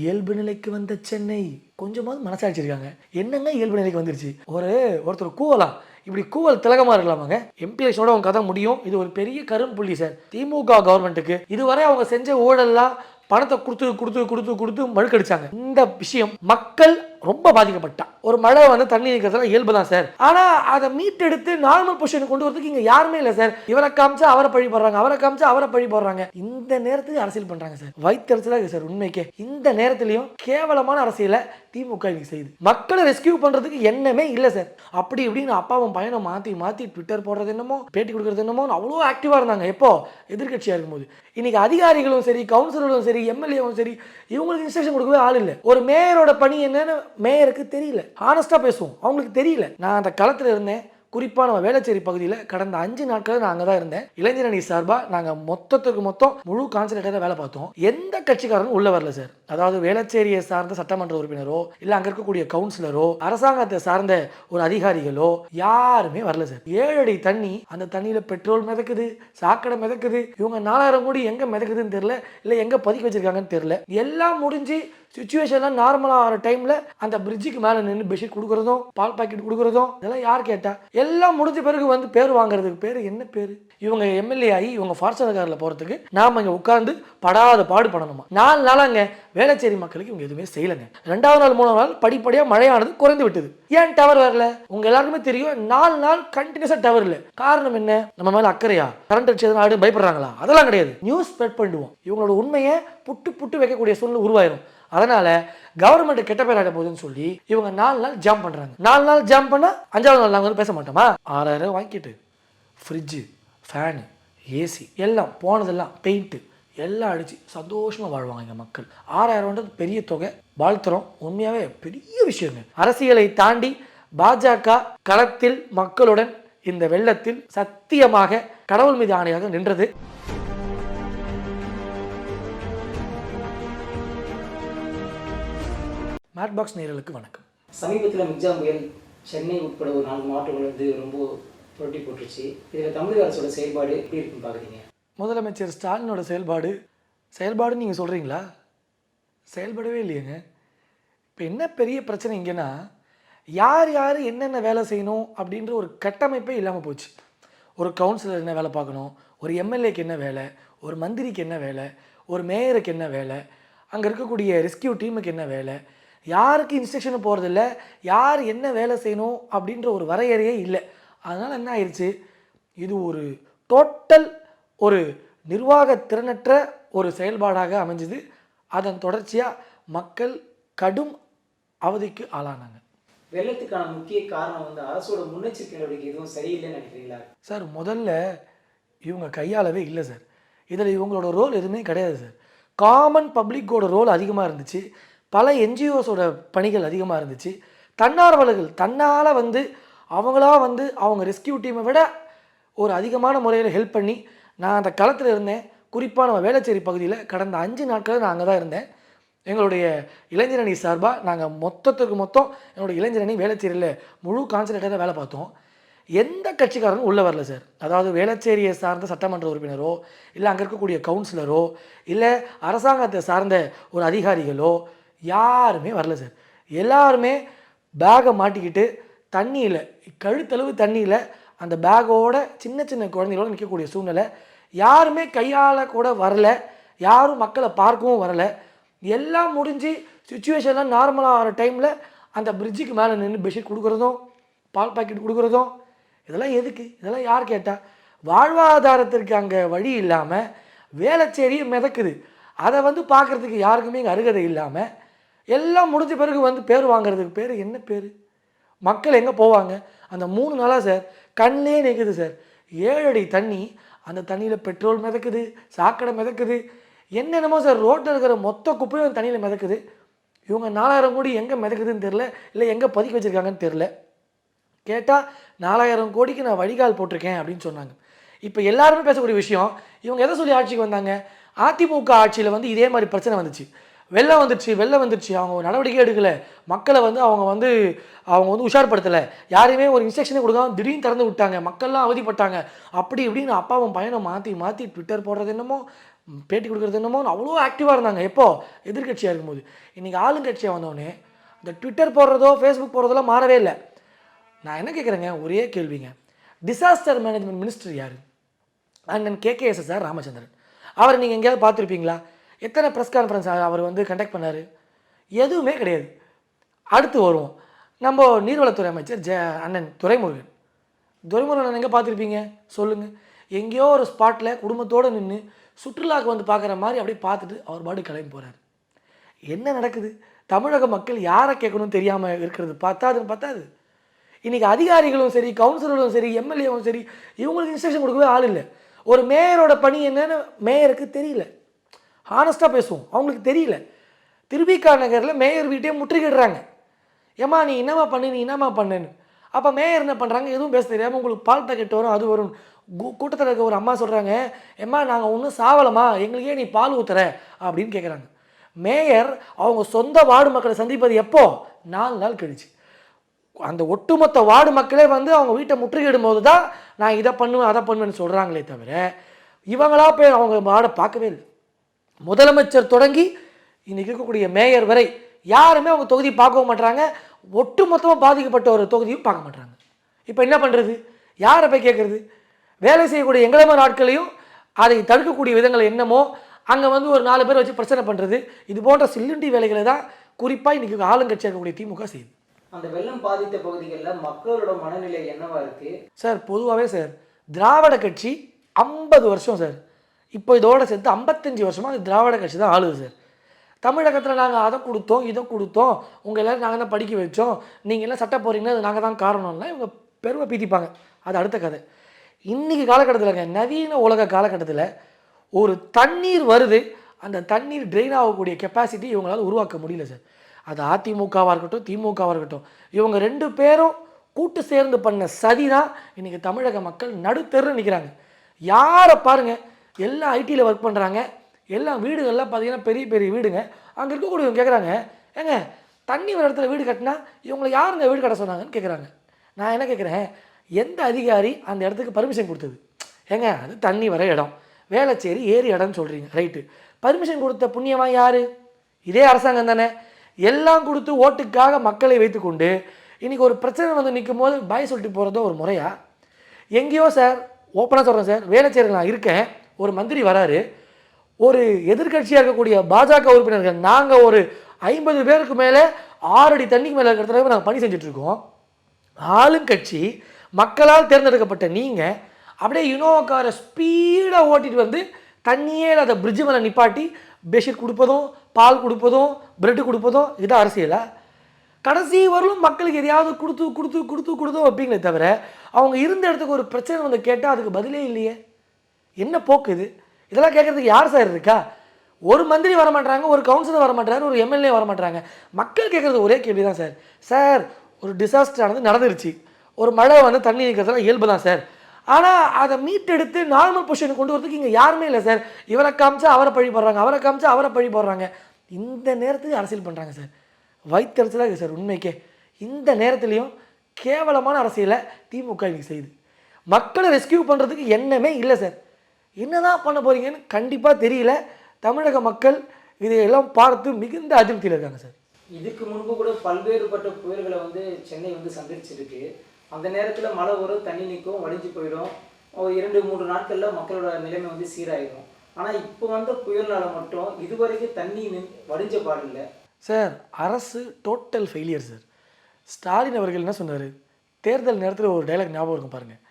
இயல்பு நிலைக்கு வந்த சென்னை. கொஞ்சமாவது மனசாட்சி இருக்காங்க என்னங்க இயல்பு நிலைக்கு வந்துருச்சு? ஒரு ஒருத்தர் கூவலாம் இப்படி கூவல் திலகமா இருக்கலாமாங்க? எம்பிஎஸோட அவங்க கதை முடியும். இது ஒரு பெரிய கரும்புள்ளி சார். திமுக கவர்மெண்ட்டுக்கு இதுவரை அவங்க செஞ்ச ஊழல்லாம் பணத்தை கொடுத்து கொடுத்து கொடுத்து கொடுத்து மழுக்கடிச்சாங்க. இந்த விஷயம் மக்கள் ரொம்ப பாதிக்கப்பட்டா ஒரு மழை வந்து தண்ணி நிற்கிறதுலாம் இயல்பு தான் சார். ஆனால் அதை மீட்டெடுத்து நார்மல் பொசிஷனுக்கு கொண்டு வரதுக்கு இங்கே யாருமே இல்லை சார். இவரை காமிச்சா அவரை பழி போடுறாங்க அவரை காமிச்சா அவரை பழி போடுறாங்க. இந்த நேரத்துக்கு அரசியல் பண்ணுறாங்க சார். வைத்தறிச்சலாக இருக்குது சார் உண்மைக்கே. இந்த நேரத்துலையும் கேவலமான அரசியலை திமுக இன்னைக்கு செய்யுது. மக்களை ரெஸ்கியூ பண்ணுறதுக்கு எண்ணமே இல்லை சார். அப்படி இப்படின்னு அப்பாவும் பையனை மாற்றி மாற்றி ட்விட்டர் போடுறது என்னமோ பேட்டி கொடுக்குறது என்னமோ அவ்வளோ ஆக்டிவாக இருந்தாங்க. எப்போ? எதிர்கட்சியாக இருக்கும்போது. இன்னைக்கு அதிகாரிகளும் சரி கவுன்சிலரும் சரி எம்எல்ஏவும் சரி இவங்களுக்கு இன்ஸ்ட்ரக்ஷன் கொடுக்கவே ஆள் இல்லை. ஒரு மேயரோட பணி என்னன்னு மேயருக்கு தெரியல. ஆனஸ்டா பேசுவோம். அவங்களுக்கு தெரியல. நான் அந்த களத்தில் இருந்தேன். குறிப்பாக நம்ம வேளச்சேரி பகுதியில் கடந்த அஞ்சு நாட்கள் நான் அங்கே தான் இருந்தேன். இளைஞர் அணி சார்பாக நாங்கள் மொத்தத்துக்கு மொத்தம் முழு கான்சன்ட்ரேட்டாக வேலை பார்த்தோம். எந்த கட்சிக்காரனும் உள்ளே வரல சார் அதாவது வேளச்சேரியை சார்ந்த சட்டமன்ற உறுப்பினரோ இல்லை அங்கே இருக்கக்கூடிய கவுன்சிலரோ அரசாங்கத்தை சார்ந்த ஒரு அதிகாரிகளோ யாருமே வரல சார் ஏழடி தண்ணி அந்த தண்ணியில் பெட்ரோல் மிதக்குது சாக்கடை மிதக்குது. இவங்க நாலாயிரம் கோடி எங்கே மிதக்குதுன்னு தெரில இல்லை எங்கே பதுக்கி வச்சிருக்காங்கன்னு தெரில எல்லாம் முடிஞ்சு சுச்சுவேஷன்லாம் நார்மலாக ஆகிற டைமில் அந்த பிரிட்ஜுக்கு மேலே நின்று பெட்ஷீட் கொடுக்குறதும் பால் பாக்கெட் கொடுக்குறதும் இதெல்லாம் யார் கேட்டா? எல்லாம் முடிஞ்ச பிறகு வந்து பேர் வாங்குறதுக்கு பேர் என்ன பேர்? இவங்க எம்எல்ஏ ஆகி இவங்க ஃபார்ச்சுனர் காரில் போகிறதுக்கு நாம் இங்கே உட்காந்து படாத பாடு பண்ணணுமா நாலு நாளாங்க வேளச்சேரி மக்களுக்கு இவங்க எதுவுமே செய்யலைங்க. ரெண்டாவது நாள் மூணாவது நாள் படிப்படியாக மழையானது குறைந்து விட்டது. ஏன் டவர் வரல? உங்க எல்லாருக்குமே தெரியும் நாலு நாள் கண்டினியூஸாக டவர் இல்லை. காரணம் என்ன? நம்ம மேலே அக்கறையா? கரண்ட் அடிச்சதுனா ஆடு பயப்படுறாங்களா? அதெல்லாம் கிடையாது. நியூஸ் ஸ்ப்ரெட் பண்ணிடுவோம். இவங்களோட உண்மையை புட்டு புட்டு வைக்கக்கூடிய சூழ்நிலை உருவாயிரும். அதனால கவர்மெண்ட் கெட்ட பேர் ஆட போகுதுன்னு சொல்லி இவங்க நாலு நாள் ஜாம் பண்றாங்க. நாலு நாள் ஜாம் பண்ணா அஞ்சாவது நாள் நாங்கள் வந்து பேச மாட்டோமா? ஆறாயிரம் வாங்கிட்டு ஃப்ரிட்ஜு ஃபேனு ஏசி எல்லாம் போனதெல்லாம் பெயிண்ட்டு எல்லாம் அடிச்சு சந்தோஷமாக வாழ்வாங்க எங்கள் மக்கள். ஆறாயிரம்ன்றது பெரிய தொகை. வாழ்த்துறோம். உண்மையாகவே பெரிய விஷயங்க. அரசியலை தாண்டி பாஜக களத்தில் மக்களுடன் இந்த வெள்ளத்தில் சத்தியமாக கடவுள் மீது ஆணையாக நின்றது. மேட் பாக்ஸ் நேரலுக்கு வணக்கம். சமீபத்தில் மிக்ஜா புயல் சென்னை உட்பட ஒரு நாலு மாவட்டங்கள் வந்து ரொம்ப புரட்டி போட்டுருச்சு. இதில் தமிழக அரசோட செயல்பாடு எப்படி இருக்குன்னு பார்க்குறீங்க முதலமைச்சர் ஸ்டாலினோட செயல்பாடு செயல்பாடுன்னு நீங்கள் சொல்கிறீங்களா செயல்படவே இல்லையேங்க. இப்போ என்ன பெரிய பிரச்சனை இங்கேன்னா யார் யார் என்னென்ன வேலை செய்யணும் அப்படின்ற ஒரு கட்டமைப்பே இல்லாமல் போச்சு. ஒரு கவுன்சிலர் என்ன வேலை பார்க்கணும் ஒரு எம்எல்ஏக்கு என்ன வேலை ஒரு மந்திரிக்கு என்ன வேலை ஒரு மேயருக்கு என்ன வேலை அங்கே இருக்கக்கூடிய ரெஸ்கியூ டீமுக்கு என்ன வேலை யாருக்கு இன்ஸ்ட்ரக்ஷன் போகிறதில்ல யார் என்ன வேலை செய்யணும் அப்படின்ற ஒரு வரையறையே இல்லை. அதனால் என்ன ஆயிடுச்சு இது ஒரு டோட்டல் ஒரு நிர்வாக திறனற்ற ஒரு செயல்பாடாக அமைஞ்சுது. அதன் தொடர்ச்சியாக மக்கள் கடும் அவதிக்கு ஆளானாங்க. வெள்ளத்துக்கான முக்கிய காரணம் வந்து அரசோட முன்னெச்சரிக்கை நடவடிக்கை எதுவும் சரியில்லைன்னு நினைக்கிறீங்களா? சார் முதல்ல இவங்க கையாளவே இல்லை சார். இதில் இவங்களோட ரோல் எதுவுமே கிடையாது சார். காமன் பப்ளிக்கோட ரோல் அதிகமாக இருந்துச்சு. பல என்ஜிஓஸோட பணிகள் அதிகமாக இருந்துச்சு. தன்னார்வலர்கள் தன்னால் வந்து அவங்களா வந்து அவங்க ரெஸ்கியூ டீமை விட ஒரு அதிகமான முறையில் ஹெல்ப் பண்ணி நான் அந்த களத்தில் இருந்தேன். குறிப்பாக நம்ம வேளச்சேரி பகுதியில் கடந்த அஞ்சு நாட்கள் நான் அங்கே தான் இருந்தேன். எங்களுடைய இளைஞர் அணி சார்பாக நாங்கள் மொத்தத்துக்கு மொத்தம் என்னுடைய இளைஞர் அணி வேளச்சேரியில் முழு கான்சன்ட்ரேட்டாக வேலை பார்த்தோம். எந்த கட்சிக்காரனும் உள்ளே வரல சார். அதாவது வேளச்சேரியை சார்ந்த சட்டமன்ற உறுப்பினரோ இல்லை அங்கே இருக்கக்கூடிய கவுன்சிலரோ இல்லை அரசாங்கத்தை சார்ந்த ஒரு அதிகாரிகளோ யாருமே வரல சார். எல்லாருமே பேகை மாட்டிக்கிட்டு தண்ணியில் கழுத்தளவு தண்ணியில் அந்த பேக்கோட சின்ன சின்ன குழந்தைகளோட நிற்கக்கூடிய சூழ்நிலை. யாருமே கையால் கூட வரல. யாரும் மக்களை பார்க்கவும் வரல. எல்லாம் முடிஞ்சு சுச்சுவேஷன்லாம் நார்மலாக ஆகிற டைமில் அந்த பிரிட்ஜுக்கு மேலே நின்று பெட்ஷீட் கொடுக்குறதும் பால் பாக்கெட் கொடுக்குறதும் இதெல்லாம் எதுக்கு? இதெல்லாம் யார் கேட்டால் வாழ்வாதாரத்திற்கு அங்கே வழி இல்லாமல் வேலைச்சேரியை மிதக்குது. அதை வந்து பார்க்குறதுக்கு யாருக்குமே இங்கே அருகதை இல்லாமல் எல்லாம் முடிஞ்ச பிறகு வந்து பேர் வாங்குறதுக்கு பேர் என்ன பேர்? மக்கள் எங்கே போவாங்க? அந்த மூணு நாளாக சார் கண்ணே நிற்குது சார். ஏழடி தண்ணி அந்த தண்ணியில் பெட்ரோல் மிதக்குது சாக்கடை மிதக்குது. என்னென்னமோ சார் ரோட்டில் இருக்கிற மொத்த குப்பையும் தண்ணியில் மிதக்குது. இவங்க நாலாயிரம் கோடி எங்கே மிதக்குதுன்னு தெரில இல்லை எங்கே பதுக்கி வச்சுருக்காங்கன்னு தெரில கேட்டால் நாலாயிரம் கோடிக்கு நான் வடிகால் போட்டிருக்கேன் அப்படின்னு சொன்னாங்க. இப்போ எல்லாருமே பேசக்கூடிய விஷயம் இவங்க எதை சொல்லி ஆட்சிக்கு வந்தாங்க? அதிமுக ஆட்சியில் வந்து இதே மாதிரி பிரச்சனை வந்துச்சு. வெள்ளம் வந்துருச்சு வெள்ளம் வந்துருச்சு. அவங்க ஒரு நடவடிக்கை எடுக்கலை. மக்களை வந்து அவங்க வந்து அவங்க வந்து உஷார்படுத்தலை. யாரையுமே ஒரு இன்ஸ்ட்ரக்ஷனே கொடுக்காம திடீர்னு திறந்து விட்டாங்க. மக்கள்லாம் அவதிப்பட்டாங்க. அப்படி இப்படின்னு அப்பாவும் பையனை மாற்றி மாற்றி ட்விட்டர் போடுறது என்னமோ பேட்டி கொடுக்குறது என்னமோ அவ்வளோ ஆக்டிவாக இருந்தாங்க. எப்போது எதிர்க்கட்சியாக இருக்கும்போது. இன்றைக்கி ஆளுங்கட்சியாக வந்தோடனே இந்த ட்விட்டர் போடுறதோ ஃபேஸ்புக் போடுறதெல்லாம் மாறவே இல்லை. நான் என்ன கேட்குறேங்க ஒரே கேள்விங்க. டிசாஸ்டர் மேனேஜ்மெண்ட் மினிஸ்டர் யார்? அண்ணன் கேகேஎஸ்எஸ்ஆர் ராமச்சந்திரன். அவர் நீங்கள் எங்கேயாவது பார்த்துருப்பீங்களா? எத்தனை ப்ரெஸ் கான்ஃபரன்ஸ் அவர் வந்து கண்டக்ட் பண்ணார்? எதுவுமே கிடையாது. அடுத்து வருவோம். நம்ம நீர்வளத்துறை அமைச்சர் ஜெ அண்ணன் துரைமுருகன். துரைமுருகன் எங்கே பார்த்துருப்பீங்க? சொல்லுங்கள் எங்கேயோ ஒரு ஸ்பாட்டில் குடும்பத்தோடு நின்று சுற்றுலாவுக்கு வந்து பார்க்குற மாதிரி அப்படியே பார்த்துட்டு அவர் பாட்டு கிளம்பி போகிறார் என்ன நடக்குது? தமிழக மக்கள் யாரை கேட்கணும்னு தெரியாமல் இருக்கிறது? பத்தாதுன்னு பத்தாது. இன்றைக்கி அதிகாரிகளும் சரி கவுன்சிலரும் சரி எம்எல்ஏவும் சரி இவங்களுக்கு இன்ஸ்ட்ரக்ஷன் கொடுக்கவே ஆள் இல்லை. ஒரு மேயரோட பணி என்னன்னு மேயருக்கு தெரியல. ஹானஸ்ட்டாக பேசுவோம். அவங்களுக்கு தெரியல. திருவிக்கா நகரில் மேயர் வீட்டையே முற்றுகிடுறாங்க ஏம்மா நீ என்னம்மா பண்ணு நீ என்னம்மா பண்ணுன்னு. அப்போ மேயர் என்ன பண்ணுறாங்க எதுவும் பேச தெரியாமல் உங்களுக்கு பால் பேக்கெட் வரும் அது வரும். கூட்டத்தில் இருக்க ஒரு அம்மா சொல்கிறாங்க ஏம்மா நாங்கள் ஒன்றும் சாவலம்மா. எங்களுக்கே நீ பால் ஊத்துற. அப்படின்னு கேட்குறாங்க மேயர் அவங்க சொந்த வார்டு மக்களை சந்திப்பது எப்போ? நாலு நாள் கழிச்சு. அந்த ஒட்டுமொத்த வார்டு மக்களே வந்து அவங்க வீட்டை முற்றுகையிடும் போது தான் நான் இதை பண்ணுவேன் அதை பண்ணுவேன்னு சொல்கிறாங்களே தவிர இவங்களா போய் அவங்க வார்டை பார்க்கவே இல்லை. முதலமைச்சர் தொடங்கி இன்னைக்கு இருக்கக்கூடிய மேயர் வரை யாருமே அவங்க தொகுதி பார்க்கவும் மாட்றாங்க. ஒட்டுமொத்தமாக பாதிக்கப்பட்ட ஒரு தொகுதியும் பார்க்க மாட்றாங்க. இப்போ என்ன பண்ணுறது யாரை போய் கேட்குறது வேலை செய்யக்கூடிய எங்களை மாதிரி ஆட்களையும் அதை தடுக்கக்கூடிய விதங்கள் என்னமோ அங்கே வந்து ஒரு நாலு பேர் வச்சு பிரச்சனை பண்ணுறது இது போன்ற சில்லுண்டி வேலைகளை தான் குறிப்பாக இன்றைக்கி ஆளுங்கட்சியாக இருக்கக்கூடிய திமுக செய்யுது. அந்த வெள்ளம் பாதித்த பகுதிகளில் மக்களோட மனநிலை என்னவா இருக்கு? சார் பொதுவாகவே சார் திராவிட கட்சி ஐம்பது வருஷம் சார். இப்போ இதோட சேர்த்து ஐம்பத்தஞ்சு வருஷமாக அது திராவிட கட்சி தான் ஆளுது சார் தமிழகத்தில் நாங்கள் அதை கொடுத்தோம் இதை கொடுத்தோம். உங்கள் எல்லோரும் நாங்கள் தான் படிக்க வச்சோம். நீங்கள் எல்லாம் சட்டை போகிறீங்கன்னா அது நாங்கள் தான் காரணம்னா இவங்க பெருமை பீத்திப்பாங்க. அது அடுத்த கதை. இன்றைக்கி காலகட்டத்தில்ங்க நவீன உலக காலகட்டத்தில் ஒரு தண்ணீர் வருது. அந்த தண்ணீர் ட்ரெயின் ஆகக்கூடிய கெப்பாசிட்டி இவங்களால் உருவாக்க முடியல சார் அது அதிமுகவாக இருக்கட்டும் திமுகவாக இருக்கட்டும் இவங்க ரெண்டு பேரும் கூட்டு சேர்ந்து பண்ண சதி தான் இன்றைக்கி தமிழக மக்கள் நடுத்தருன்னு நிற்கிறாங்க யாரை பாருங்கள் எல்லாம் ஐடியில் ஒர்க் பண்ணுறாங்க எல்லாம் வீடுகள்லாம் பார்த்தீங்கன்னா பெரிய பெரிய வீடுங்க. அங்கே இருக்கக்கூடியவங்க கேட்குறாங்க ஏங்க தண்ணி வர இடத்துல வீடு கட்டினா இவங்களை யாருங்க வீடு கட்ட சொன்னாங்கன்னு கேட்குறாங்க நான் என்ன கேட்குறேன் எந்த அதிகாரி அந்த இடத்துக்கு பர்மிஷன் கொடுத்தது? ஏங்க அது தண்ணி வர இடம். வேலைச்சேரி ஏறி இடம்னு சொல்கிறீங்க ரைட்டு பர்மிஷன் கொடுத்த புண்ணியமாக யார்? இதே அரசாங்கம் தானே. எல்லாம் கொடுத்து ஓட்டுக்காக மக்களை வைத்துக்கொண்டு இன்றைக்கி ஒரு பிரச்சனை வந்து நிற்கும் போது பாய் சொல்லிட்டு போகிறதோ ஒரு முறையா? எங்கேயோ சார் ஓப்பனாக சொல்கிறேன் சார் வேலைச்சேரி நான் இருக்கேன். ஒரு மந்திரி வராரு ஒரு எதிர்க்கட்சியாக இருக்கக்கூடிய பாஜக உறுப்பினர்கள் நாங்கள் ஒரு ஐம்பது பேருக்கு மேலே ஆறடி தண்ணிக்கு மேலே இருக்கிற தடவை நாங்கள் பணி செஞ்சிட்ருக்கோம் ஆளுங்கட்சி மக்களால் தேர்ந்தெடுக்கப்பட்ட நீங்கள் அப்படியே இனோவா காரை ஸ்பீடாக ஓட்டிட்டு வந்து தண்ணியே அதை பிரிட்ஜு மேலே நிப்பாட்டி பெட்ஷீட் கொடுப்பதும் பால் கொடுப்பதும் பிரெட்டு கொடுப்பதும் இதுதான் அரசியலா? கடைசி வரலும் மக்களுக்கு எதையாவது கொடுத்து கொடுத்து கொடுத்து கொடுத்து வைப்பீங்களே தவிர அவங்க இருந்த இடத்துக்கு ஒரு பிரச்சனை வந்து கேட்டால் அதுக்கு பதிலே இல்லையே. என்ன போக்கு இது? இதெல்லாம் கேட்குறதுக்கு யார் சார் இருக்கா? ஒரு மந்திரி வர மாட்டாங்க ஒரு கவுன்சிலர் வர மாட்டாரு ஒரு எம்எல்ஏ வர மாட்டாங்க மக்கள் கேட்குறது ஒரே கேள்வி தான் சார். சார் ஒரு டிசாஸ்டர் ஆனது நடந்துருச்சு. ஒரு மழை வந்து தண்ணி நிற்கிறதுலாம் இயல்பு தான் சார். ஆனால் அதை மீட்டெடுத்து நார்மல் பொசிஷனுக்கு கொண்டு வரதுக்கு இங்கே யாருமே இல்லை சார். இவரை காமிச்சா அவரை பழி போடுறாங்க அவரை காமிச்சா அவரை பழி போடுறாங்க. இந்த நேரத்துக்கு அரசியல் பண்ணுறாங்க சார். வயிற்றுச்சலாக இருக்குது சார் உண்மைக்கே. இந்த நேரத்துலையும் கேவலமான அரசியலை திமுக இன்னைக்கு செய்யுது. மக்களை ரெஸ்கியூ பண்ணுறதுக்கு எண்ணமே இல்லை சார். என்னதான் பண்ண போறீங்கன்னு கண்டிப்பாக தெரியல. தமிழக மக்கள் இதையெல்லாம் பார்த்து மிகுந்த அதிருப்தியில் இருக்காங்க சார். இதுக்கு முன்பு கூட பல்வேறுபட்ட புயல்களை வந்து சென்னை வந்து சந்திச்சிருக்கு. அந்த நேரத்தில் மழை வரும் தண்ணி நிற்கும் வடிஞ்சு போயிடும். ஒரு இரண்டு மூன்று நாட்களில் மக்களோட நிலைமை வந்து சீராயிடும். ஆனால் இப்போ வந்த புயல்னால மட்டும் இதுவரைக்கும் தண்ணி வடிஞ்ச பாடில்லை சார் அரசு டோட்டல் ஃபெயிலியர் சார். ஸ்டாலின் அவர்கள் என்ன சொன்னார்? தேர்தல் நேரத்தில் ஒரு டைலாக் ஞாபகம் இருக்கும் பாருங்கள்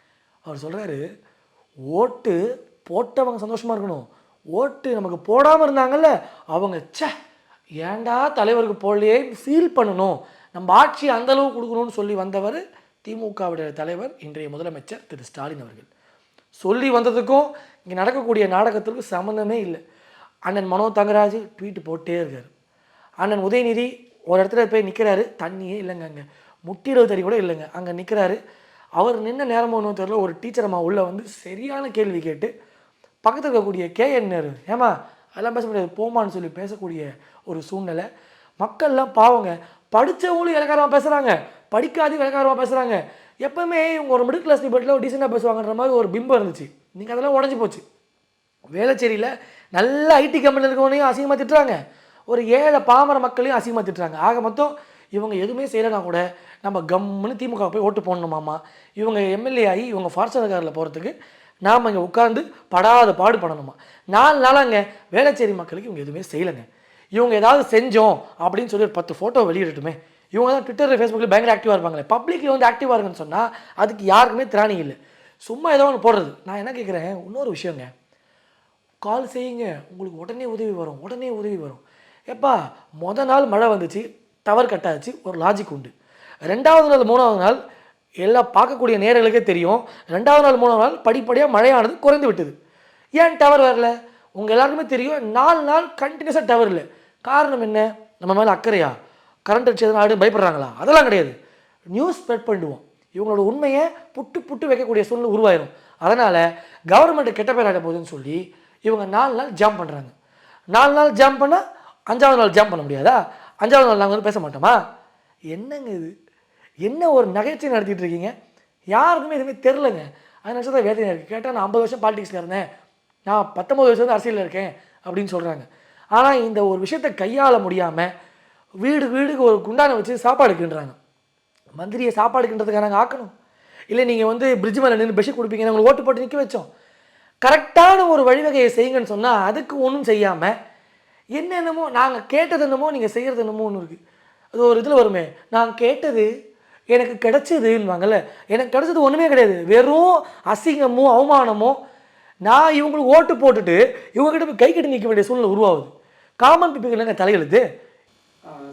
அவர் சொல்கிறாரு ஓட்டு போட்டவங்க சந்தோஷமாக இருக்கணும். ஓட்டு நமக்கு போடாமல் இருந்தாங்கல்ல அவங்க ச்சே ஏன்டா தலைவருக்கு போடலையே ஃபீல் பண்ணணும். நம்ம ஆட்சி அந்தளவு கொடுக்கணும்னு சொல்லி வந்தவர் திமுகவுடைய தலைவர் இன்றைய முதலமைச்சர் திரு. ஸ்டாலின் அவர்கள். சொல்லி வந்ததுக்கும் இங்கே நடக்கக்கூடிய நாடகத்திற்கும் சம்மந்தமே இல்லை. அண்ணன் மனோ தங்கராஜ் ட்வீட் போட்டே இருக்கார். அண்ணன் உதயநிதி ஒரு இடத்துல போய் நிற்கிறாரு தண்ணியே இல்லைங்க அங்கே. முட்டிரவு தறி கூட இல்லைங்க. அங்கே நிற்கிறாரு அவர் நின்ன நேரமோ ஒன்றும் தெரியல ஒரு டீச்சர் அம்மா உள்ளே வந்து சரியான கேள்வி கேட்டு பக்கத்தில் இருக்கக்கூடிய கேஎன்ஆர் ஏமா அதெல்லாம் பேச முடியாது. போமான்னு சொல்லி பேசக்கூடிய ஒரு சூழ்நிலை. மக்கள்லாம் பாவங்க. படித்தவங்களும் இலக்காரமாக பேசுகிறாங்க படிக்காதையும் இலக்காரமாக பேசுகிறாங்க எப்பவுமே இவங்க ஒரு மிடில் கிளாஸ் டிபேட்டில் ஒரு டீசெண்டாக பேசுவாங்கன்ற மாதிரி ஒரு பிம்பம் இருந்துச்சு. நீங்கள் அதெல்லாம் உடஞ்சி போச்சு. வேளச்சேரியில் நல்ல ஐடி கம்பெனியில் இருக்கவனையும் அசிங்கமாக திட்டுறாங்க. ஒரு ஏழை பாமர மக்களையும் அசிங்கமாக திட்டுறாங்க. ஆக மொத்தம் இவங்க எதுவுமே செய்யலைனா கூட நம்ம கம்முன்னு திமுக போய் ஓட்டு போடணுமாமா இவங்க எம்எல்ஏ ஆகி இவங்க ஃபார்ச்சுனர் காரில் போகிறதுக்கு நாம் இங்கே உட்காந்து படாத பாடு பண்ணணுமா? நாலு நாளாங்க வேளச்சேரி மக்களுக்கு இவங்க எதுவுமே செய்யலைங்க. இவங்க ஏதாவது செஞ்சோம் அப்படின்னு சொல்லி ஒரு பத்து ஃபோட்டோ வெளியிடட்டுமே. இவங்க தான் ட்விட்டர் ஃபேஸ்புக்கில் பயங்கர ஆக்டிவாக இருப்பாங்களே. பப்ளிக்கில் வந்து ஆக்டிவாக இருக்குன்னு சொன்னால் அதுக்கு யாருக்குமே திராணி இல்லை. சும்மா ஏதோ ஒன்று போடுறது. நான் என்ன கேட்குறேன் இன்னொரு விஷயங்க. கால் செய்யுங்க. உங்களுக்கு உடனே உதவி வரும். உடனே உதவி வரும். எப்பா மொதல் நாள் மழை வந்துச்சு. டவர் கட் ஆச்சு. ஒரு லாஜிக் உண்டு. ரெண்டாவது நாள் மூணாவது நாள் எல்லாம் பார்க்கக்கூடிய நேரங்களுக்கே தெரியும். ரெண்டாவது நாள் மூணாவது நாள் படிப்படியாக மழையானது குறைந்து விட்டது. ஏன் டவர் வரல? உங்கள் எல்லாருக்குமே தெரியும் நாலு நாள் கண்டினியூஸாக டவர் இல்லை. காரணம் என்ன? நம்ம மேலே அக்கறையா? கரண்ட் அடிச்சதுன்னு ஆடு பயப்படுறாங்களா? அதெல்லாம் கிடையாது. நியூஸ் ஸ்ப்ரெட் பண்ணிடுவோம். இவங்களோட உண்மையை புட்டு புட்டு வைக்கக்கூடிய சூழ்நிலை உருவாயிரும். அதனால் கவர்மெண்ட் கெட்ட பேர் ஆகிட போகுதுன்னு சொல்லி இவங்க நாலு நாள் ஜாம் பண்ணுறாங்க நாலு நாள் ஜாம் பண்ணால் அஞ்சாவது நாள் ஜாம் பண்ண முடியாதா? அஞ்சாவது நாள் நாங்கள் வந்து பேச மாட்டோமா? என்னங்க இது? என்ன ஒரு நகைச்சுவை நடத்திட்டு இருக்கீங்க? யாருக்குமே எதுவுமே தெரிலங்க. அது நினச்சா தான் வேதனையாக இருக்குது கேட்டால் நான் ஐம்பது வருஷம் பாலிடிக்ஸில் இருந்தேன். நான் பத்தொம்பது வருஷம் வந்து அரசியலில் இருக்கேன். அப்படின்னு சொல்கிறாங்க ஆனால் இந்த ஒரு விஷயத்தை கையாள முடியாமல் வீடு வீடுக்கு ஒரு குண்டானை வச்சு சாப்பாடுக்குன்றாங்க மந்திரியை சாப்பாடுக்குன்றதுக்காக நாங்கள் ஆக்கணும். இல்லை நீங்கள் வந்து பிரிட்ஜ் மேலே நின்று பெஷி கொடுப்பீங்க உங்களுக்கு ஓட்டு போட்டு நிற்க வச்சோம். கரெக்டான ஒரு வழிவகையை செய்யுங்கன்னு சொன்னால் அதுக்கு ஒன்றும் செய்யாமல் என்னென்னமோ நாங்கள் கேட்டது என்னமோ நீங்கள் செய்கிறது என்னமோ ஒன்று இருக்குது அது ஒரு இதில் வருமே. நான் கேட்டது எனக்கு கிடைச்சதுன்னுவாங்கல்ல எனக்கு கிடைச்சது ஒன்றுமே கிடையாது. வெறும் அசிங்கமும் அவமானமும் நான் இவங்களுக்கு ஓட்டு போட்டுட்டு இவங்ககிட்ட போய் கை கட்டி நிற்க வேண்டிய சூழ்நிலை உருவாகுது. காமன் பீப்புள் என்ன தலையெழுத்து?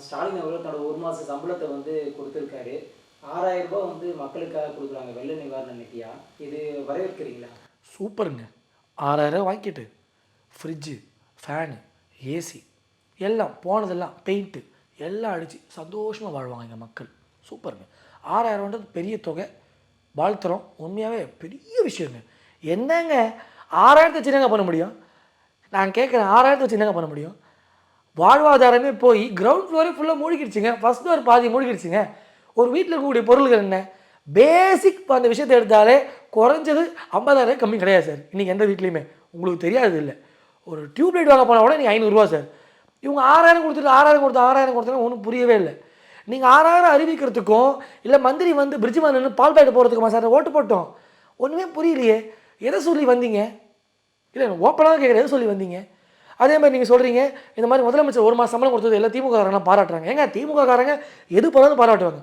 ஸ்டாலின் அவர்கள் தன்னோட ஒரு மாத சம்பளத்தை வந்து கொடுத்துருக்காரு. ஆறாயிரம் ரூபாய் வந்து மக்களுக்காக கொடுக்குறாங்க வெள்ள நிவாரண நிதியா? இது வரவேற்கிறீங்களா? சூப்பருங்க. ஆறாயிரம் வாங்கிட்டு ஃப்ரிட்ஜு ஃபேனு ஏசி எல்லாம் போனதெல்லாம் பெயிண்ட்டு எல்லாம் அடித்து சந்தோஷமாக வாழ்வாங்க எங்கள் மக்கள். சூப்பருங்க. ஆறாயிரம்ன்றது பெரிய தொகை. வாழ்த்துறோம். உண்மையாகவே பெரிய விஷயங்க. என்னங்க? ஆறாயிரத்தை வச்சு என்னங்க பண்ண முடியும்? நான் கேட்குறேன் ஆறாயிரத்தை வச்சு என்னங்க பண்ண முடியும்? வாழ்வாதாரமே போய் கிரவுண்ட் ஃப்ளோரே ஃபுல்லாக மூழ்கிடுச்சுங்க. ஃபஸ்ட் ஃப்ளோர் பாதி மூழ்கிடுச்சுங்க. ஒரு வீட்டில் இருக்கக்கூடிய பொருள்கள் என்ன? பேசிக் அந்த விஷயத்தை எடுத்தாலே குறைஞ்சது ஐம்பதாயிரம் கம்மி கிடையாது சார். இன்றைக்கி எந்த வீட்லேயுமே. உங்களுக்கு தெரியாது இல்லை. ஒரு டியூப்லைட் வாங்க போனால் கூட நீங்கள் ஐநூறுரூவா சார். இவங்க ஆறாயிரம் கொடுத்துட்டு ஆறாயிரம் கொடுத்து ஆறாயிரம் கொடுத்தா ஒன்றும் புரியவே இல்லை. நீங்கள் ஆறாயிரம் அறிவிக்கிறதுக்கும் இல்லை மந்திரி வந்து பிரிட்ஜ் மேலே பால் பாக்கெட் போகிறதுக்குமா சார்? ஓட்டு போட்டோம். ஒன்றுமே புரியலையே. எதை சொல்லி வந்தீங்க? இல்லை ஓப்பனாக கேட்குற கேட்குறேன் எதை சொல்லி வந்தீங்க? அதே மாதிரி நீங்கள் சொல்கிறீங்க இந்த மாதிரி முதலமைச்சர் ஒரு மாதம் சம்பளம் கொடுத்தது எல்லாம் திமுக பாராட்டுறாங்க. ஏங்க திமுகக்காரங்க எது போனாலும் பாராட்டுவாங்க.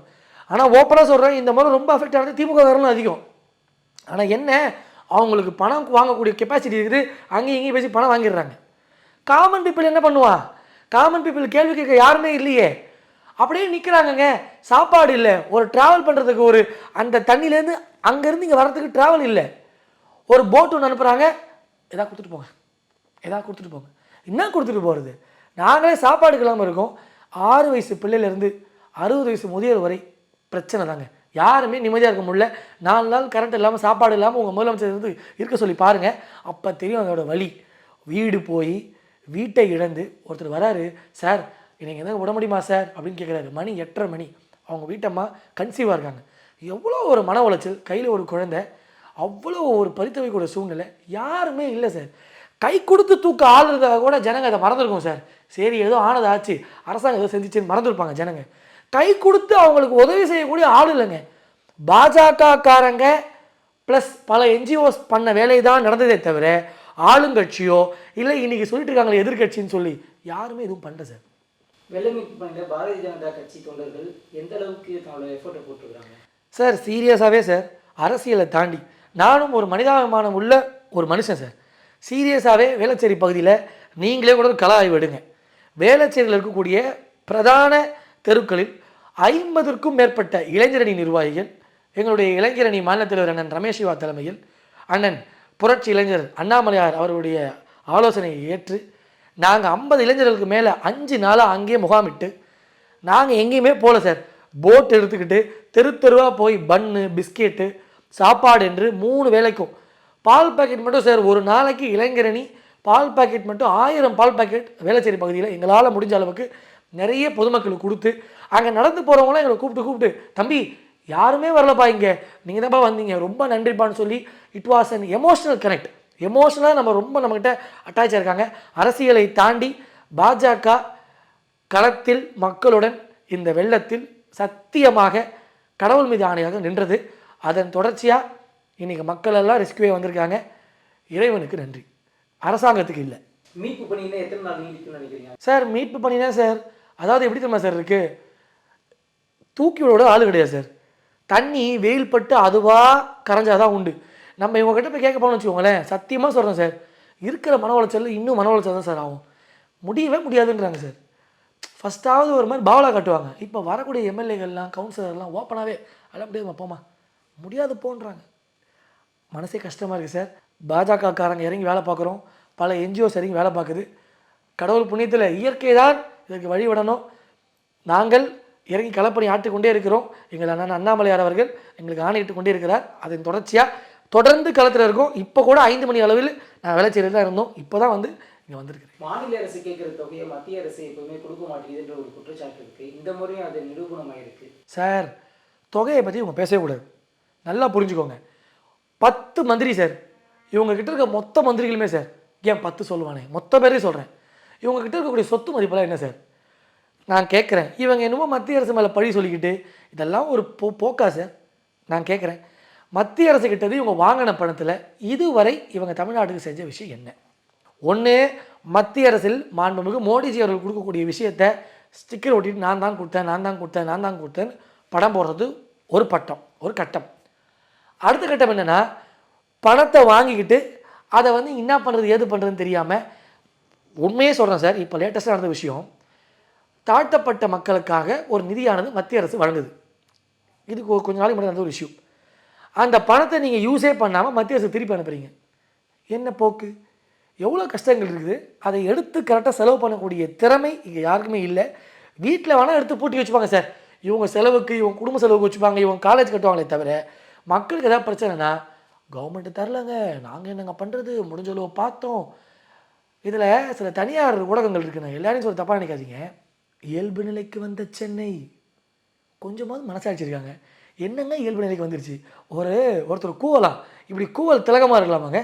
ஆனால் ஓப்பனாக சொல்கிறேன் இந்த மாதிரி ரொம்ப அஃபெக்ட் ஆனது திமுககாரங்களும் அதிகம். ஆனால் என்ன? அவங்களுக்கு பணம் வாங்கக்கூடிய கெப்பாசிட்டி இருக்குது. அங்கேயும் இங்கேயும் பேசி பணம் வாங்கிடுறாங்க. காமன் பீப்புள் என்ன பண்ணுவா? காமன் பீப்புள் கேள்வி கேட்க யாருமே இல்லையே. அப்படியே நிற்கிறாங்கங்க சாப்பாடு இல்லை. ஒரு ட்ராவல் பண்ணுறதுக்கு ஒரு அந்த தண்ணியிலேருந்து அங்கேருந்து இங்கே வர்றதுக்கு ட்ராவல் இல்லை. ஒரு போட் ஒன்று அனுப்புகிறாங்க எதா கொடுத்துட்டு போங்க. எதா கொடுத்துட்டு போங்க. என்ன கொடுத்துட்டு போகிறது நாங்களே சாப்பாடு இல்லாமல் இருக்கோம். ஆறு வயசு பிள்ளையிலேருந்து அறுபது வயசு முதியோர் வரை பிரச்சனை தாங்க. யாருமே நிம்மதியாக இருக்க முடியல. நாலு நாள் கரண்ட் இல்லாமல் சாப்பாடு இல்லாமல் உங்கள் முதலமைச்சர் வந்து இருக்க சொல்லி பாருங்கள் அப்போ தெரியும் அதோட வழி. வீடு போய் வீட்டை இழந்து ஒருத்தர் வராரு. சார் எனக்கு எதாவது விட முடியுமா சார் அப்படின்னு கேட்குறாரு மணி எட்டரை மணி. அவங்க வீட்டம்மா கன்சீவாக இருக்காங்க. எவ்வளோ ஒரு மன உளைச்சல் கையில் ஒரு குழந்தை அவ்வளோ ஒரு பரித்தவைக்கூட சூழ்நிலை யாருமே இல்லை சார் கை கொடுத்து தூக்க ஆள் இருந்தால் கூட ஜனங்க அதை மறந்துருக்கும் சார் சரி ஏதோ ஆனதாச்சு அரசாங்கம் ஏதோ செஞ்சிச்சுன்னு மறந்துருப்பாங்க ஜனங்க. கை கொடுத்து அவங்களுக்கு உதவி செய்யக்கூடிய ஆள் இல்லைங்க. பாஜகக்காரங்க ப்ளஸ் பல என்ஜிஓஸ் பண்ண வேலை தான் நடந்ததே தவிர ஆளுங்கட்சியோ இல்லை இன்றைக்கி சொல்லிட்டு இருக்காங்களே எதிர்க்கட்சின்னு சொல்லி யாருமே எதுவும் பண்ணல சார் பாரதிய ஜனதா கட்சி தொண்டர்கள் எந்த அளவுக்கு எஃபர்ட்டை போட்டுருக்காங்க சார் சீரியஸாகவே சார் அரசியலை தாண்டி நானும் ஒரு மனிதாபிமானம் உள்ள ஒரு மனுஷன் சார். சீரியஸாகவே வேளச்சேரி பகுதியில் நீங்களே கூட ஒரு கலா ஆய்வு எடுங்க வேளச்சேரியில் இருக்கக்கூடிய பிரதான தெருக்களில் ஐம்பதுக்கும் மேற்பட்ட இளைஞரணி நிர்வாகிகள் எங்களுடைய இளைஞரணி மாநில தலைவர் அண்ணன் ரமேஷ் சிவா தலைமையில் அண்ணன் புரட்சி இளைஞர் அண்ணாமலையார் அவருடைய ஆலோசனையை ஏற்று நாங்கள் ஐம்பது இளைஞர்களுக்கு மேலே அஞ்சு நாளாக அங்கேயே முகாமிட்டு நாங்கள் எங்கேயுமே போகல சார். போட் எடுத்துக்கிட்டு தெரு தெருவாக போய் பன்னு பிஸ்கெட்டு சாப்பாடு என்று மூணு வேளைக்கும் பால் பாக்கெட் மட்டும் சார் ஒரு நாளைக்கு இளைஞரணி பால் பாக்கெட் மட்டும் ஆயிரம் பால் பாக்கெட் வேலைச்சேரி பகுதியில் எங்களால் முடிஞ்ச அளவுக்கு நிறைய பொதுமக்களுக்கு கொடுத்து அங்கே நடந்து போகிறவங்களாம் எங்களை கூப்பிட்டு கூப்பிட்டு தம்பி யாருமே வரலப்பா இங்கே. நீங்கள் தான்ப்பா வந்தீங்க. ரொம்ப நன்றிப்பான்னு சொல்லி it was an emotional connect எமோஷனலாக நம்ம ரொம்ப நம்மக்கிட்ட அட்டாச் இருக்காங்க அரசியலை தாண்டி பாஜக களத்தில் மக்களுடன் இந்த வெள்ளத்தில் சத்தியமாக கடவுள் மீது ஆணையாக நின்றது. அதன் தொடர்ச்சியாக இன்றைக்கி மக்கள் எல்லாம் ரெஸ்கியூவே வந்திருக்காங்க. இறைவனுக்கு நன்றி. அரசாங்கத்துக்கு இல்லை. மீட்பு பணியில எத்தனை நாள் நீடிக்கும்னு நினைக்கிறீங்க? சார் மீட்பு பண்ணினா சார் அதாவது எப்படி தெரியுமா சார் இருக்குது தூக்கி விட ஆள் கிடையாது சார். தண்ணி வெயில் பட்டு அதுவாக கரைஞ்சாதான் உண்டு. நம்ம இவங்ககிட்ட போய் கேட்க போனோம்னு வச்சுக்கோங்களேன் சத்தியமாக சொல்கிறேன் சார். இருக்கிற மன உளைச்சல் இன்னும் மன உளைச்சல் தான் சார் ஆகும். முடியவே முடியாதுன்றாங்க சார். ஃபஸ்ட்டாவது ஒரு மாதிரி பாவலா காட்டுவாங்க. இப்போ வரக்கூடிய எம்எல்ஏகள்லாம் கவுன்சிலர்லாம் ஓப்பனாகவே அதெல்லாம் முடியாது போமா முடியாது போன்றாங்க. மனசே கஷ்டமாக இருக்குது சார். பாஜக காரங்க இறங்கி வேலை பார்க்குறோம். பல என்ஜிஓஸ் இறங்கி வேலை பார்க்குது. கடவுள் புண்ணியத்தில் இயற்கை தான் இதற்கு வழிவிடணும் நாங்கள் இறங்கி களப்பணி ஆட்டிக்கொண்டே இருக்கிறோம். எங்கள் அண்ணன் அண்ணாமலையார் அவர்கள் எங்களுக்கு ஆணையிட்டு கொண்டே இருக்கிறார். அதன் தொடர்ச்சியாக தொடர்ந்து களத்தில் இருக்கோம். இப்போ கூட ஐந்து மணி அளவில் நான் வேலை செய்கிறது தான் இருந்தோம். இப்போ தான் வந்து இங்கே வந்திருக்கிறேன். மாநில அரசு கேட்குற தொகையை மத்திய அரசு எப்பவுமே கொடுக்க மாட்டேங்குதுன்ற ஒரு குற்றச்சாட்டு இருக்கு. இந்த முறையும் அது நிரூபணமாயிருக்கு. சார் தொகையை பற்றி இவங்க பேசவே கூடாது. நல்லா புரிஞ்சுக்கோங்க. பத்து மந்திரி சார். இவங்க கிட்ட இருக்க மொத்த மந்திரிகளுமே சார் ஏன் பத்து சொல்லுவானே? மொத்த பேரையும் சொல்கிறேன் இவங்க கிட்ட இருக்கக்கூடிய சொத்து மதிப்பெல்லாம் என்ன சார்? நான் கேட்குறேன். இவங்க என்னமோ மத்திய அரசு மேலே பழி சொல்லிக்கிட்டு இதெல்லாம் ஒரு போ போக்கா சார்? நான் கேட்குறேன். மத்திய அரசு கிட்டது இவங்க வாங்கின பணத்தில் இதுவரை இவங்க தமிழ்நாட்டுக்கு செஞ்ச விஷயம் என்ன? ஒன்று மத்திய அரசில் மாண்புமிகு மோடிஜி அவர்கள் கொடுக்கக்கூடிய விஷயத்தை ஸ்டிக்கர் ஒட்டிட்டு நான் தான் கொடுத்தேன் நான் தான் கொடுத்தேன் நான் தான் கொடுத்தேன் படம் போடுறது ஒரு பட்டம் ஒரு கட்டம். அடுத்த கட்டம் என்னென்னா பணத்தை வாங்கிக்கிட்டு அதை வந்து என்ன பண்ணுறது ஏது பண்ணுறதுன்னு தெரியாமல் உண்மையே சொல்கிறேன் சார் இப்போ லேட்டஸ்ட்டாக நடந்த விஷயம் தாழ்த்தப்பட்ட மக்களுக்காக ஒரு நிதியானது மத்திய அரசு வழங்குது. இதுக்கு கொஞ்ச நாளைக்கு முன்னாடி நடந்த ஒரு இஷ்யூ அந்த பணத்தை நீங்கள் யூஸே பண்ணாமல் மத்திய அரசு திருப்பி அனுப்புறீங்க. என்ன போக்கு? எவ்வளோ கஷ்டங்கள் இருக்குது. அதை எடுத்து கரெக்டாக செலவு பண்ணக்கூடிய திறமை இங்கே யாருக்குமே இல்லை. வீட்டில் வேணால் எடுத்து பூட்டி வச்சுப்பாங்க சார். இவங்க செலவுக்கு இவங்க குடும்ப செலவுக்கு வச்சுப்பாங்க இவங்க காலேஜ் கட்டுவாங்களே தவிர மக்களுக்கு ஏதாவது பிரச்சனைனா கவர்மெண்ட்டு தரலங்க. நாங்கள் என்னங்க பண்ணுறது முடிஞ்ச அளவு பார்த்தோம். இதில் சில தனியார் ஊடகங்கள் இருக்குண்ணா எல்லாரையும் சொல்ல தப்பாக நினைக்காதீங்க. இயல்பு நிலைக்கு வந்த சென்னை. கொஞ்சமாவது மனசாட்சி இருக்காங்க. என்னங்க இயல்பு நிலைக்கு வந்துருச்சு? ஒரு ஒருத்தர் கூவலா? இப்படி கூவல் திலகமாக இருக்கலாமாங்க?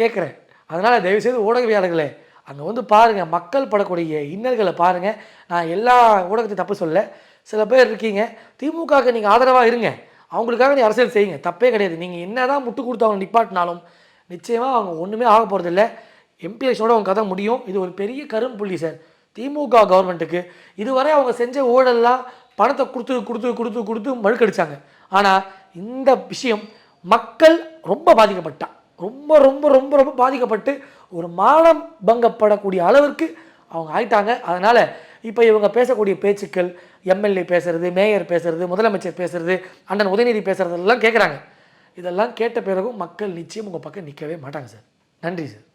கேட்குறேன் அதனால் தயவுசெய்து ஊடகவியாளர்களே அங்கே வந்து பாருங்கள் மக்கள் படக்கூடிய இன்னல்களை பாருங்கள் நான் எல்லா ஊடகத்தையும் தப்பு சொல்ல சில பேர் இருக்கீங்க. திமுகவுக்கு நீங்கள் ஆதரவாக இருங்க. அவங்களுக்காக நீ அரசியல் செய்யுங்க. தப்பே கிடையாது. நீங்கள் என்ன தான் முட்டு கொடுத்து அவங்க நிப்பாட்டினாலும் நிச்சயமாக அவங்க ஒன்றுமே ஆக போகிறதில்ல எம்பி எலெக்ஷனோட அவங்க கதை முடியும். இது ஒரு பெரிய கரும்புள்ளி சார். திமுக கவர்மெண்ட்டுக்கு இதுவரை அவங்க செஞ்ச ஊழல்லாம் பணத்தை கொடுத்து கொடுத்து கொடுத்து கொடுத்து மழுக்கடிச்சாங்க. ஆனால் இந்த விஷயம் மக்கள் ரொம்ப பாதிக்கப்பட்டான் ரொம்ப ரொம்ப ரொம்ப ரொம்ப பாதிக்கப்பட்டு ஒரு மானம் பங்கப்படக்கூடிய அளவிற்கு அவங்க ஆயிட்டாங்க. அதனால் இப்போ இவங்க பேசக்கூடிய பேச்சுக்கள் எம்எல்ஏ பேசுறது மேயர் பேசுறது முதலமைச்சர் பேசுறது அண்ணன் உதயநிதி பேசுறதெல்லாம் கேட்குறாங்க இதெல்லாம் கேட்ட பிறகும் மக்கள் நிச்சயம் உங்கள் பக்கம் நிற்கவே மாட்டாங்க சார். நன்றி சார்.